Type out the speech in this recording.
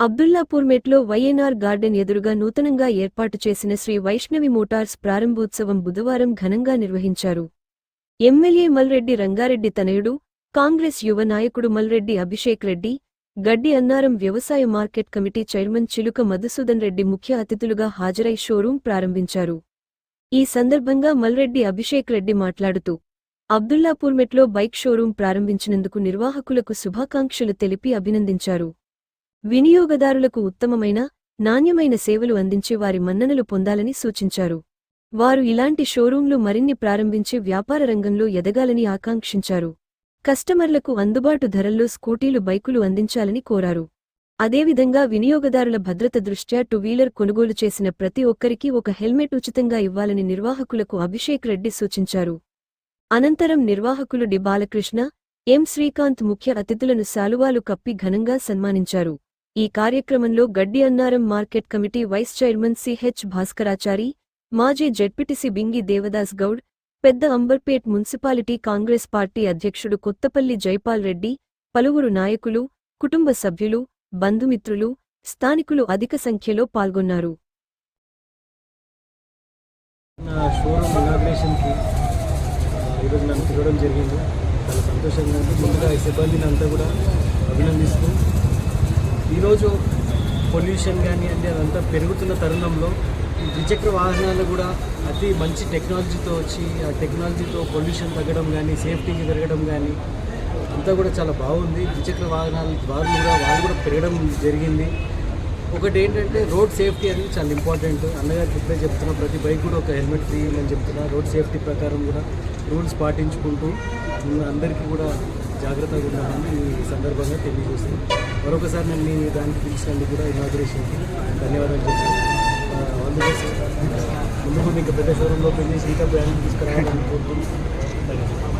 Abdullapur మెట్లో YNR garden ఎదురుగా నూతనంగా ఏర్పాటు చేసిన శ్రీ వైష్ణవి మోటార్స్ ప్రారంభోత్సవం బుధవారం ఘనంగా నిర్వహించారు. ఎమ్మెల్యే మల్రెడ్డి రంగారెడ్డి తనయుడు కాంగ్రెస్ యువ నాయకుడు మల్రెడ్డి అభిషేక్ రెడ్డి గడ్డి అన్నారం వ్యవసాయ మార్కెట్ కమిటీ చైర్మన్ చిలుక మధుసూదన్ రెడ్డి ముఖ్య అతిథులుగా హాజరై షోరూం ప్రారంభించారు. ఈ సందర్భంగా మల్రెడ్డి అభిషేక్ రెడ్డి మాట్లాడుతూ అబ్దుల్లాపూర్మెట్లో బైక్ షోరూం ప్రారంభించినందుకు నిర్వాహకులకు శుభాకాంక్షలు తెలిపి అభినందించారు. వినియోగదారులకు ఉత్తమమైన నాణ్యమైన సేవలు అందించి వారి మన్ననలు పొందాలని సూచించారు. వారు ఇలాంటి షోరూంలు మరిన్ని ప్రారంభించి వ్యాపార రంగంలో ఎదగాలని ఆకాంక్షించారు. కస్టమర్లకు అందుబాటు ధరల్లో స్కూటీలు బైకులు అందించాలని కోరారు. అదేవిధంగా వినియోగదారుల భద్రత దృష్ట్యా టూ వీలర్ కొనుగోలు చేసిన ప్రతి ఒక్కరికి ఒక హెల్మెట్ ఉచితంగా ఇవ్వాలని నిర్వాహకులకు అభిషేక్ రెడ్డి సూచించారు. అనంతరం నిర్వాహకులు డి. బాలకృష్ణ ఎం. శ్రీకాంత్ ముఖ్య అతిథులను శాలువాలు కప్పి ఘనంగా సన్మానించారు. ఈ కార్యక్రమంలో Gaddi Annaram market committee vice chairman CH Bhaskarachari మాజీ జెడ్పిటిసి బింగి దేవదాస్ గౌడ్ పెద్ద అంబర్పేట్ మున్సిపాలిటీ కాంగ్రెస్ పార్టీ అధ్యక్షుడు కొత్తపల్లి జైపాల్ రెడ్డి పలువురు నాయకులు కుటుంబ సభ్యులు బంధుమిత్రులు స్థానికులు అధిక సంఖ్యలో పాల్గొన్నారు. ఈరోజు నన్ను జరిగింది. చాలా సంతోషంగా ముందుగా సిబ్బందిని అంతా కూడా అభినందిస్తూ ఈరోజు పొల్యూషన్ కానీ అంటే అదంతా పెరుగుతున్న తరుణంలో ఈ ద్విచక్ర వాహనాలు కూడా అతి మంచి టెక్నాలజీతో వచ్చి ఆ టెక్నాలజీతో పొల్యూషన్ తగ్గడం కానీ సేఫ్టీకి పెరగడం కానీ అంతా కూడా చాలా బాగుంది. ద్విచక్ర వాహనాల ద్వారా కూడా వాళ్ళు కూడా పెరగడం జరిగింది. ఒకటి ఏంటంటే రోడ్ సేఫ్టీ అనేది చాలా ఇంపార్టెంట్ అన్నగారు ఇప్పుడే చెప్తున్నా ప్రతి బైక్ కూడా ఒక హెల్మెట్ తీయమని చెప్తున్నా రోడ్ సేఫ్టీ ప్రకారం కూడా రూల్స్ పాటించుకుంటూ అందరికీ కూడా జాగ్రత్తగా ఉండాలని ఈ సందర్భంగా తెలియజేస్తాను మరొకసారి నేను మీ దానికి పిలిచినందుకు కూడా ఇనాగ్రేషన్కి ధన్యవాదాలు చెప్తాను ఆల్ ది బెస్ట్ ముందు ముందు ఇంకా పెద్ద షోరూంలో పెళ్ళి ఇంకా బ్రాండ్ తీసుకురావాలని కోరుకుంటున్నాను